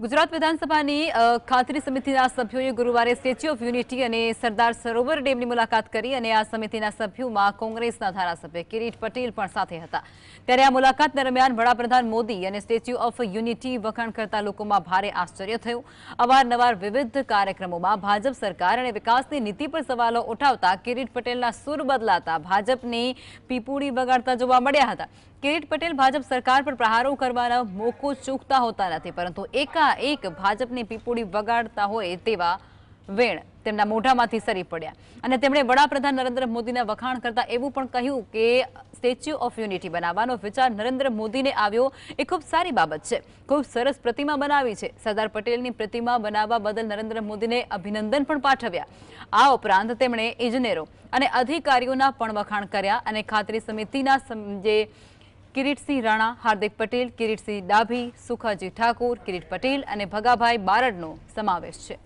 ગુજરાત વિધાનસભાની ખાતરી સમિતિના સભ્યોએ ગુરુવારે સ્ટેચ્યુ ઓફ યુનિટી અને સરદાર સરોવર ડેમની મુલાકાત કરી અને આ સમિતિના સભ્યોમાં કોંગ્રેસના ધારાસભ્ય કિરીટ પટેલ પણ સાથે હતા. ત્યારે આ મુલાકાત દરમિયાન વડાપ્રધાન મોદી અને સ્ટેચ્યુ ઓફ યુનિટી વખાણ કરતા લોકોમાં ભારે આશ્ચર્ય થયું. અવારનવાર વિવિધ કાર્યક્રમોમાં ભાજપ સરકાર અને વિકાસની નીતિ પર સવાલો ઉઠાવતા કિરીટ પટેલના સુર બદલાતા ભાજપની પીપુડી વગાડતા જોવા મળ્યા હતા. કિરીટ પટેલ ભાજપ સરકાર પર પ્રહારો કરવાનો મોકો ચૂકતા હોતા નથી, પરંતુ એકાએક ભાજપની પીપુડી વગાડતા હોય તેવા વેણ તેમના મોઢામાંથી સરી પડ્યા. અને તેમણે વડાપ્રધાન નરેન્દ્ર મોદીના વખાણ કરતા એવું પણ કહ્યું કે સ્ટેચ્યુ ઓફ યુનિટી બનાવવાનો વિચાર નરેન્દ્ર મોદીને આવ્યો એ ખૂબ સારી બાબત છે. ખૂબ સરસ પ્રતિમા બનાવી છે. સરદાર પટેલની પ્રતિમા બનાવવા બદલ નરેન્દ્ર મોદીને અભિનંદન પણ પાઠવ્યા. આ ઉપરાંત તેમણે ઇજનેરો અને અધિકારીઓના પણ વખાણ કર્યા અને ખાતરી સમિતિના જે કિરીટસિંહ રાણા, હાર્દિક પટેલ, કિરીટસિંહ ડાભી, સુખાજી ઠાકુર, કિરીટ પટેલ અને ભગાભાઈ બારડનો સમાવેશ છે.